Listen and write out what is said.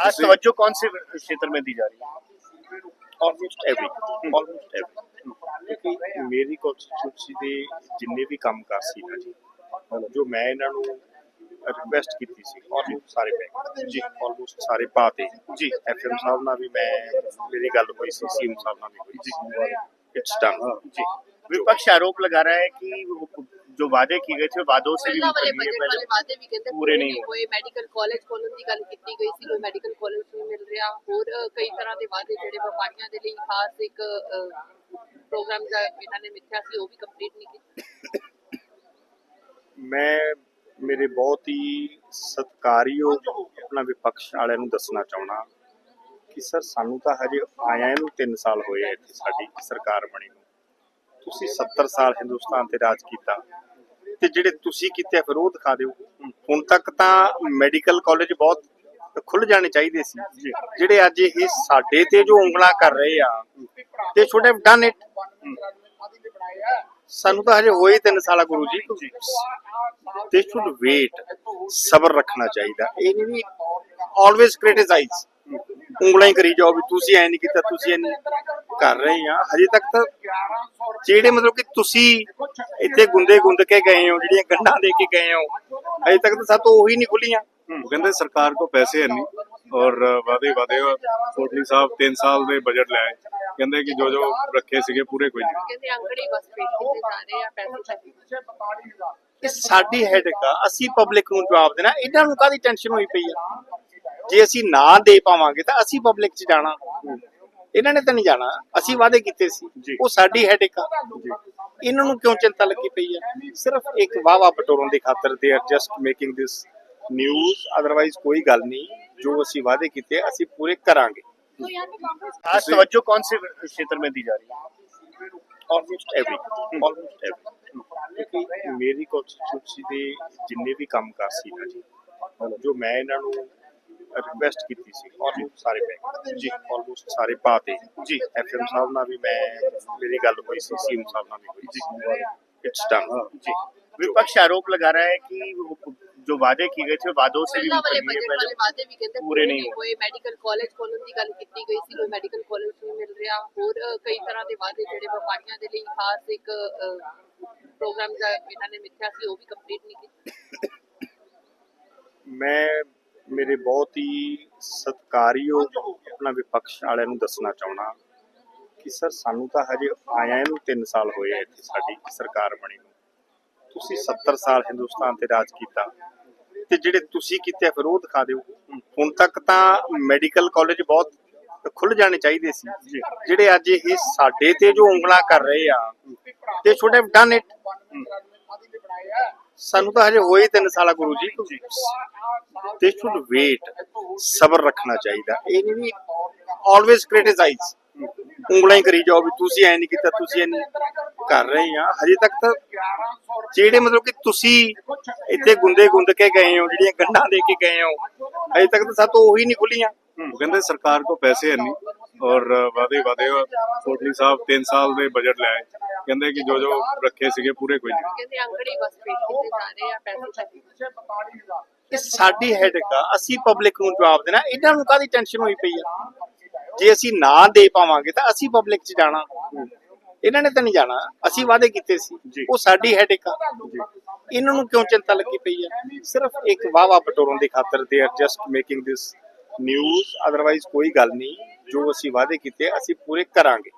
खास तवज्जो कौन से क्षेत्र में दी जा रही है ਆਲਮੋਸਟ ਐਵਰੀ ਆਲਮੋਸਟ ਐਵਰੀ ਕਿਉਂਕਿ ਮੇਰੀ ਕਨਸਟੀਟਿਊਂਸੀ ਦੇ ਜਿੰਨੇ ਵੀ ਕੰਮ ਕਰ ਸੀ ਨਾ ਜੀ ਜੋ ਮੈਂ ਇਹਨਾਂ ਨੂੰ ਰਿਕਵੈਸਟ ਕੀਤੀ ਸੀ ਆਲਮੋਸਟ ਸਾਰੇ ਪੈ ਜੀ ਆਲਮੋਸਟ ਸਾਰੇ ਪਾਤੇ ਜੀ ਐਫਐਮ ਸਾਹਿਬ ਨਾਲ ਵੀ ਮੈਂ ਮੇਰੀ ਗੱਲ ਹੋਈ ਸੀ ਸੀਐਮ ਸਾਹਿਬ ਨਾਲ ਵੀ ਹੋਈ ਸੀ ਇਟਸ ਡਨ ਜੀ विपक्ष आरोप लगा रहा है कि वो जो वादे किए गए थे वादों से भी ਪਹਿਲਾਂ मुकर ਵਾਲੇ दिए ਬਜਟ ਵਾਲੇ पहले ਵਾਅਦੇ ਵੀ ਕਹਿੰਦੇ ਪੂਰੇ ਨਹੀਂ ਹੋਏ ਮੈਡੀਕਲ ਕਾਲਜ ਖੋਲਣ ਦੀ ਗੱਲ ਕੀਤੀ ਗਈ ਸੀ ਕੋਈ ਮੈਡੀਕਲ ਕਾਲਜ ਨਹੀਂ ਮਿਲ ਰਿਹਾ ਹੋਰ ਅ, ਕਈ ਤਰ੍ਹਾਂ ਦੇ ਵਾਅਦੇ ਜਿਹੜੇ ਵਪਾਰੀਆਂ ਦੇ ਲਈ ਖਾਸ ਇੱਕ ਪ੍ਰੋਗਰਾਮ ਦਾ ਇਹਨਾਂ ਨੇ ਮਿੱਥਿਆ ਸੀ ਉਹ ਵੀ ਕੰਪਲੀਟ ਨਹੀਂ ਕੀਤਾ ਮੈਂ ਮੇਰੇ ਬਹੁਤ ਹੀ ਸਤਿਕਾਰਯੋਗ ਆਪਣਾ ਵਿਪਕਸ਼ ਵਾਲਿਆਂ ਨੂੰ ਦੱਸਣਾ ਚਾਹਣਾ ਕਿ ਸਰ ਸਾਨੂੰ ਤਾਂ ਹਜੇ ਆਇਆਂ ਨੂੰ 3 ਸਾਲ ਹੋਏ ਆ ਇੱਥੇ ਸਾਡੀ ਸਰਕਾਰ ਬਣੀ ਨੂੰ ਤੁਸੀਂ 70 ਸਾਲ ਹਿੰਦੁਸਤਾਨ ਤੇ ਰਾਜ ਕੀਤਾ ਤੇ ਜਿਹੜੇ ਤੁਸੀਂ ਕੀਤੇ ਫਿਰ ਉਹ ਦਿਖਾ ਦਿਓ। ਹੁਣ ਤੱਕ ਤਾਂ ਮੈਡੀਕਲ ਕਾਲਜ ਬਹੁਤ ਖੁੱਲ ਜਾਣੇ ਚਾਹੀਦੇ ਸੀ। ਜਿਹੜੇ ਅੱਜ ਇਹ ਸਾਡੇ ਤੇ ਜੋ ਉਂਗਲਾਂ ਕਰ ਰਹੇ ਆ ਤੇ ਹੈਵ ਡਨ ਇਟ ਸਾਨੂੰ ਤਾਂ ਹਜੇ ਹੋਏ 3 ਸਾਲਾ ਗੁਰੂ ਜੀ। ਦੇ ਸ਼ੁੱਡ ਵੇਟ ਸਬਰ ਰੱਖਣਾ ਚਾਹੀਦਾ। ਇਹ ਨਹੀਂ ਵੀ ਆਲਵੇਸ ਕ੍ਰਿਟਿਸਾਈਜ਼ ਉਂਗਲਾਂ ਹੀ ਕਰੀ ਜਾਓ ਵੀ ਤੁਸੀਂ ਐ ਨਹੀਂ ਕੀਤਾ ਤੁਸੀਂ ਐ ਨਹੀਂ ਕਰ ਰਹੇ ਆ ਹਜੇ ਤੱਕ ਤਾਂ ਜਿਹੜੇ ਮਤਲਬ ਕਿ ਤੁਸੀਂ ਇੱਥੇ ਗੁੰਦੇ ਗੁੰਦ ਕੇ ਗਏ ਹੋ ਜਿਹੜੀਆਂ ਗੰਢਾਂ ਦੇ ਕੇ ਗਏ ਹੋ ਹਜੇ ਤੱਕ ਤਾਂ ਸਾਤੋਂ ਉਹੀ ਨਹੀਂ ਖੁੱਲੀਆਂ। ਉਹ ਕਹਿੰਦੇ ਸਰਕਾਰ ਕੋ ਪੈਸੇ ਹੈ ਨਹੀਂ ਔਰ ਵਾਦੇ ਵਾਦੇ ਕੋਟਲੀ ਸਾਹਿਬ 3 ਸਾਲ ਦੇ ਬਜਟ ਲੈ ਆਏ। ਕਹਿੰਦੇ ਕਿ ਜੋ ਜੋ ਰੱਖੇ ਸੀਗੇ ਪੂਰੇ ਕੋਈ ਨਹੀਂ। ਕਹਿੰਦੇ ਅੰਕੜੇ ਬਸ ਪੇਸ਼ ਕੀਤੇ ਜਾ ਰਹੇ ਆ ਪੈਸੇ ਇਹ ਸਾਡੀ ਹੈਡਕ ਆ ਅਸੀਂ ਪਬਲਿਕ ਨੂੰ ਜਵਾਬ ਦੇਣਾ ਇਹਨਾਂ ਨੂੰ ਕਾਦੀ ਟੈਨਸ਼ਨ ਹੋਈ ਪਈ ਆ? ਜੇ ਅਸੀਂ ਨਾ ਦੇ ਪਾਵਾਂਗੇ ਤਾਂ ਅਸੀਂ ਪਬਲਿਕ 'ਚ ਜਾਣਾ। ਇਹਨਾਂ ਨੇ ਤਾਂ ਨਹੀਂ ਜਾਣਾ ਅਸੀਂ ਵਾਅਦੇ ਕੀਤੇ ਸੀ ਉਹ ਸਾਡੀ ਹੈਡਕ ਆ ਇਹਨਾਂ ਨੂੰ ਕਿਉਂ ਚਿੰਤਾ ਲੱਗੀ ਪਈ ਆ ਸਿਰਫ ਇੱਕ ਵਾਵਾ ਪਟੋਰਨ ਦੀ ਖਾਤਰ they are just making this news otherwise ਕੋਈ ਗੱਲ ਨਹੀਂ ਜੋ ਅਸੀਂ ਵਾਅਦੇ ਕੀਤੇ ਅਸੀਂ ਪੂਰੇ ਕਰਾਂਗੇ खास तवज्जो कौन से क्षेत्र में दी जा रही है ਆਲਮੋਸਟ ਐਵਰੀ ਆਲਮੋਸਟ ਐਵਰੀ ਕਿਉਂਕਿ ਮੇਰੀ ਕਨਸਟੀਟਿਊਂਸੀ ਦੇ ਜਿੰਨੇ ਵੀ ਕੰਮ ਕਰ ਸੀ ਨਾ ਜੀ ਜੋ ਮੈਂ ਇਹਨਾਂ ਨੂੰ ਰਿਕਵੈਸਟ ਕੀਤੀ ਸੀ ਆਲਮੋਸਟ ਸਾਰੇ ਪੈ ਜੀ ਆਲਮੋਸਟ ਸਾਰੇ ਪਾਤੇ ਜੀ ਐਫਐਮ ਸਾਹਿਬ ਨਾਲ ਵੀ ਮੈਂ ਮੇਰੀ ਗੱਲ ਹੋਈ ਸੀ ਸੀਐਮ ਸਾਹਿਬ ਨਾਲ ਵੀ ਹੋਈ ਸੀ ਇਟਸ ਡਨ ਜੀ विपक्ष आरोप लगा रहा है कि वो जो वादे किए गए थे वादों से भी ਪਹਿਲਾਂ ਵਾਲੇ मुकर दिए ਬਜਟ ਵਾਲੇ पहले ਵਾਅਦੇ ਵੀ ਕਹਿੰਦੇ ਪੂਰੇ ਨਹੀਂ ਹੋਏ ਮੈਡੀਕਲ ਕਾਲਜ ਖੋਲਣ ਦੀ ਗੱਲ ਕੀਤੀ ਗਈ ਸੀ ਕੋਈ ਮੈਡੀਕਲ ਕਾਲਜ ਨਹੀਂ ਮਿਲ ਰਿਹਾ ਹੋਰ ਅ, ਕਈ ਤਰ੍ਹਾਂ ਦੇ ਵਾਅਦੇ ਜਿਹੜੇ ਵਪਾਰੀਆਂ ਦੇ ਲਈ ਖਾਸ ਇੱਕ ਪ੍ਰੋਗਰਾਮ ਦਾ ਇਹਨਾਂ ਨੇ ਮਿੱਥਿਆ ਸੀ ਉਹ ਵੀ ਕੰਪਲੀਟ ਨਹੀਂ ਕੀਤਾ ਮੈਂ ਮੇਰੇ ਬਹੁਤ ਹੀ ਸਤਿਕਾਰਯੋਗ ਆਪਣਾ ਵਿਪਕਸ਼ ਵਾਲਿਆਂ ਨੂੰ ਦੱਸਣਾ ਚਾਹਣਾ ਕਿ ਸਰ ਸਾਨੂੰ ਤਾਂ ਹਜੇ ਆਇਆਂ ਨੂੰ 3 ਸਾਲ ਹੋਏ ਆ ਇੱਥੇ ਸਾਡੀ ਸਰਕਾਰ ਬਣੀ ਨੂੰ। ਤੁਸੀਂ 70 ਸਾਲ ਹਿੰਦੁਸਤਾਨ ਤੇ ਰਾਜ ਕੀਤਾ ਤੇ ਜਿਹੜੇ ਤੁਸੀਂ ਕੀਤੇ ਫਿਰ ਉਹ ਦਿਖਾ ਦਿਓ। ਹੁਣ ਤੱਕ ਤਾਂ ਮੈਡੀਕਲ ਕਾਲਜ ਬਹੁਤ ਖੁੱਲ ਜਾਣੇ ਚਾਹੀਦੇ ਸੀ। ਜਿਹੜੇ ਅੱਜ ਇਹ ਸਾਡੇ ਤੇ ਜੋ ਉਂਗਲਾਂ ਕਰ ਰਹੇ ਆ ਤੇ ਹੈਵ ਡਨ ਇਟ ਸਾਨੂੰ ਤਾਂ ਹਜੇ ਹੋਏ 3 ਸਾਲਾ ਗੁਰੂ ਜੀ ਦੇ ਸ਼ੁੱਡ ਵੇਟ ਸਬਰ ਰੱਖਣਾ ਚਾਹੀਦਾ। ਇਹ ਨਹੀਂ ਵੀ ਆਲਵੇਸ ਕ੍ਰਿਟਿਸਾਈਜ਼ ਉਂਗਲਾਂ ਹੀ ਕਰੀ ਜਾਓ ਵੀ ਤੁਸੀਂ ਐ ਨਹੀਂ ਕੀਤਾ, ਤੁਸੀਂ ਐ ਨਹੀਂ ਕਰ ਰਹੇ ਆ। ਹਜੇ ਤੱਕ ਤਾਂ ਜਿਹੜੇ ਮਤਲਬ ਕਿ ਤੁਸੀਂ ਇੱਥੇ ਗੁੰਦੇ ਗੁੰਦ ਕੇ ਗਏ ਹੋ, ਜਿਹੜੀਆਂ ਗੰਢਾਂ ਦੇ ਕੇ ਗਏ ਹੋ, ਹਜੇ ਤੱਕ ਤਾਂ ਸਾਤੋਂ ਉਹੀ ਨਹੀਂ ਖੁੱਲੀਆਂ। ਕਹਿੰਦੇ ਸਰਕਾਰ ਕੋ ਪੈਸੇ ਹੈ ਨਹੀਂ। ਔਰ ਵਾਦੇ ਵਾਦੇ ਕੋਟਲੀ ਸਾਹਿਬ 3 ਸਾਲ ਦੇ ਬਜਟ ਲੈ ਕਹਿੰਦੇ ਕਿ ਜੋ ਜੋ ਰੱਖੇ ਸੀਗੇ ਪੂਰੇ ਕੋਈ ਨਹੀਂ। ਕਹਿੰਦੇ ਅੰਕੜੇ ਬਸ ਪੇਸ਼ ਕੀਤੇ ਜਾ ਰਹੇ ਆ ਪੈਸੇ ਤੱਕ ਇਹ ਸਾਡੀ ਹੈਡਕ ਆ ਅਸੀਂ ਪਬਲਿਕ ਨੂੰ ਜਵਾਬ ਦੇਣਾ ਇਹਨਾਂ ਨੂੰ ਕਾਦੀ ਟੈਨਸ਼ਨ ਹੋਈ ਪਈ ਆ? ਜੇ ਅਸੀਂ ਨਾ ਦੇ ਪਾਵਾਂਗੇ ਤਾਂ ਅਸੀਂ ਪਬਲਿਕ 'ਚ ਜਾਣਾ। ਇਹਨਾਂ ਨੇ ਤਾਂ ਨਹੀਂ ਜਾਣਾ ਅਸੀਂ ਵਾਅਦੇ ਕੀਤੇ ਸੀ। ਉਹ ਸਾਡੀ ਹੈਡਕ ਆ। ਇਹਨਾਂ ਨੂੰ ਕਿਉਂ ਚਿੰਤਾ ਲੱਗੀ ਪਈ ਆ? ਸਿਰਫ ਇੱਕ ਵਾਵਾ ਪਟੋਰਨ ਦੀ ਖਾਤਰ they are just making this news otherwise ਕੋਈ ਗੱਲ ਨਹੀਂ। ਜੋ ਅਸੀਂ ਵਾਅਦੇ ਕੀਤੇ ਅਸੀਂ ਪੂਰੇ ਕਰਾਂਗੇ।